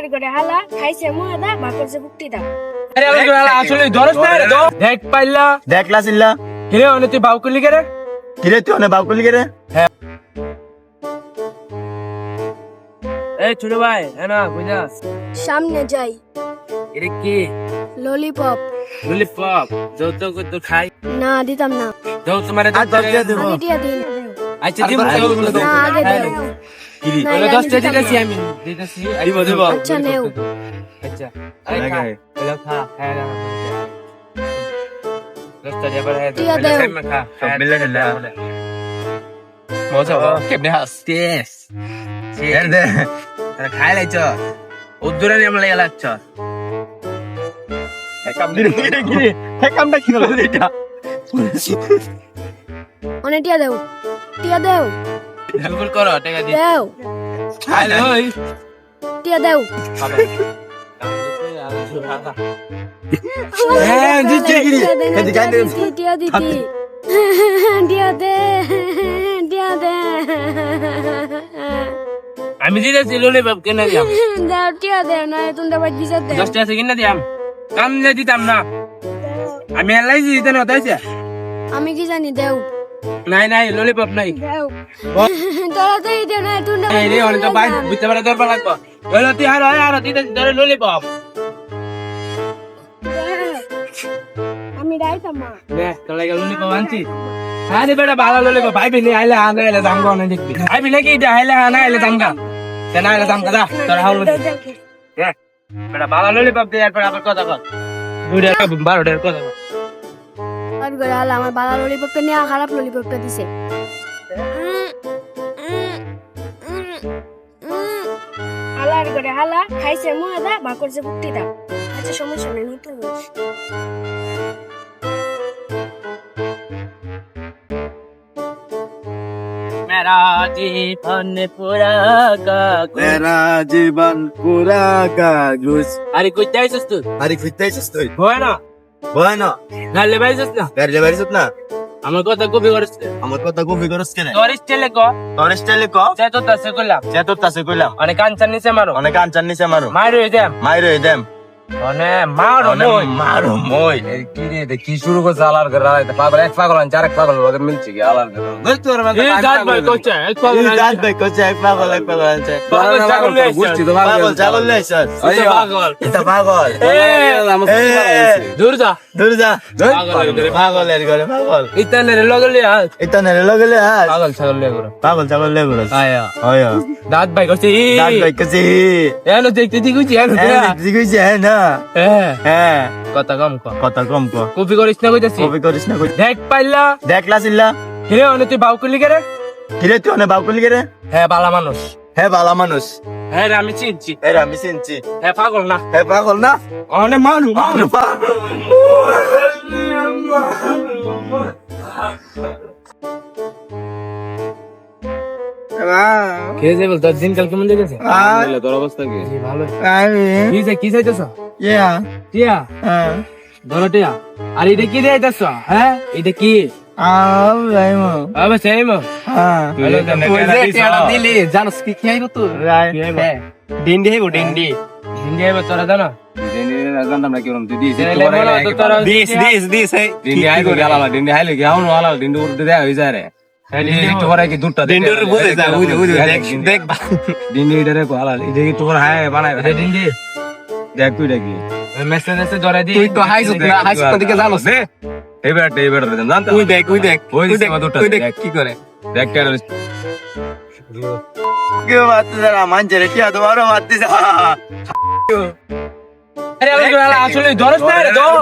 হালার করে হালা খাইছে মুয়াদা বাকরছে বুকটি দা আরে তো হালা আসলে ধরস না রে দেখ পাইলা দেখলা চিল্লা। কিরে অনে তুই বাউ করলি রে? কিরে তুই অনেক বাউ করলি রে? এই ছোট ভাই এনা বুঝাস সামনে যাই। এটা কি? ললিপপ। ললিপপ যৌতুক তো খাই? না দিতাম না। যৌতুক তোমার আচ্ছা দিয়ে দেবো। দিয়া দিন। আচ্ছা দিব যৌতুক না আগে দেও কিরি দশ টাকা দিতাম দিতেছি। আমি। দিতেছি দিব, দিব। আচ্ছা, নেও। আচ্ছা আরে খা খাই। খা খায় না দশ টাকা এবার হ্যাঁ টিয়া দেও। খা সব মিলে নিলে। মজা কেমনে হাস? টেস এর দে। খাই লাইছ। উদ্দুরে নিয়ে আমরা লাগছ কামটা কি হলো? এটা। অনেক টিয়া দেও। টিয়া দেও। গুগল করো টাকা দি দেও। খাই লই টিয়া দেও। হ্যাঁ, দিচ্ছি কি? টিয়া দে না, এদিকে টিয়া দে। টিয়া দিতি টিয়া দে টিয়া দে। আমি দিতেছি ললিপপ কিনে দিয়াম। দেও টিয়া দেও না তুমি বাজ বিচার দেও। দশ টাকা কিনে দিয়াম। কাম দিতাম না। আমি এলাই দিতে না তাইছে? আমি কি জানি দেও। নাই নাই ললিপপ নাই। তাড়াতাড়ি দেও না তুমি এই রে অনেক ভাই বুঝতে পারে দরবার লাগবো। ওই তুই আর আর দিতেছি ধরে ললিপপ আমি রাইতাম মা। নে তোর লাগে ললিপপ আনছি। আরে বেটা ভালো ললিপপ ভাই বিনি আইলে আনা এলে দাঙ্গা না দেখবি। ভাই বিনি কি আইলে আনা এলে দাঙ্গা কেন আইলে দাঙ্গা দা তোর হাউল বেটা ভালো ললিপপ দে এরপর আবার কথা কর। দুইটা বারোটার কথা আর করে হালা আমার বালা ললিপপটা নিয়ে খারাপ ললিপপটা দিছে হালার করে হালা খাইছে মুয়াদা বাকরছে বুকটি দা আচ্ছা সমস্যা নেই নতুন मेरा जीवन पूरा कागज তেরা জীবন পুরা কাগজ अरे कुछ जायचंस तू আরে খুঁজতেছিস তুই होय ना bueno গালে বাইছিস না? গালে বাইছিস না? আমার কথা কপি করিস আমার কথা কপি করিস কেন? তোর স্টাইলে ক। তোর স্টাইলে ক? যে তো তাসে কইলাম। যে তো তাসে কইলাম। অনেক আনচার নিচে মারো। অনেক আনচার নিচে মারো। মারো দেম মারো দেম অনে মারো অনেক মই। মারো মই। কি রে দে কি শুরু করছ? আলার করে আলাদা পাগল এক পাগল আনছে এক পাগল ওদের মিলছে কি? আলার করে এই গাছ ভাই কোচে এক পাগল এই গাছ ভাই কোচে এক পাগল এক পাগল আছে। পাগল ছাগল নেই বুঝছি তো পাগল জাগল নেই স্যার এই পাগল। এটা পাগল। এই দূর যা। দূর যা পাগলের ঘরে। পাগল। ইতানে লগলে আ এটা নেরে লগলে হাস পাগল ছাগল লে পাগল ছাগল লে গুরস আয়া দাঁত ভাই করছে। গাছ ভাই কোচে এনো দেখতে দেখুছি এনো হ্যাঁ দিগুছে হ্যাঁ। কথা কম কর কথা কম ক। কপি করিস না কইতাছি? কপি করিস না কই দেখ পাইলা। দেখলা চিল্লা। কিরে অনে তুই বাউ করলি কে কিরে তুই অনেক বাউ করলি কে হ্যাঁ বালা মানুষ। হ্যাঁ ভালো মানুষ। হ্যাঁ রে, আমি চিনছি। এর আমি চিনছি। হ্যাঁ পাগল না। হ্যাঁ পাগল না? অনে মানু মানু। কে যে বল তোর দিনকাল কেমন দেখেছে তোর অবস্থা কি? ভালো। কি চাই কি চাইতেছ ইয়া। টিয়া? হ্যাঁ। ধরো টিয়া। আর এটা কি চাইতেছ হ্যাঁ এটা কি? আবে সেই মো হ্যাঁ। দিলি জানোস কি কি আইব তুই রাই হ্যাঁ ডিন্ডি জানো? তুই তো এই ডিন্ডি ডিন্ডি যা কি তোর হায় বানাই এটা দেখ তুই দেখি মেসেজ এসে ধরে দি। তুই তো হাইস না দিকে জানোস। রে এবার এবার জানতাম? তুই দেখ তুই দেখ ওই তুই দেখ দেখ। কি করে? আসলে ধরস না রে ধর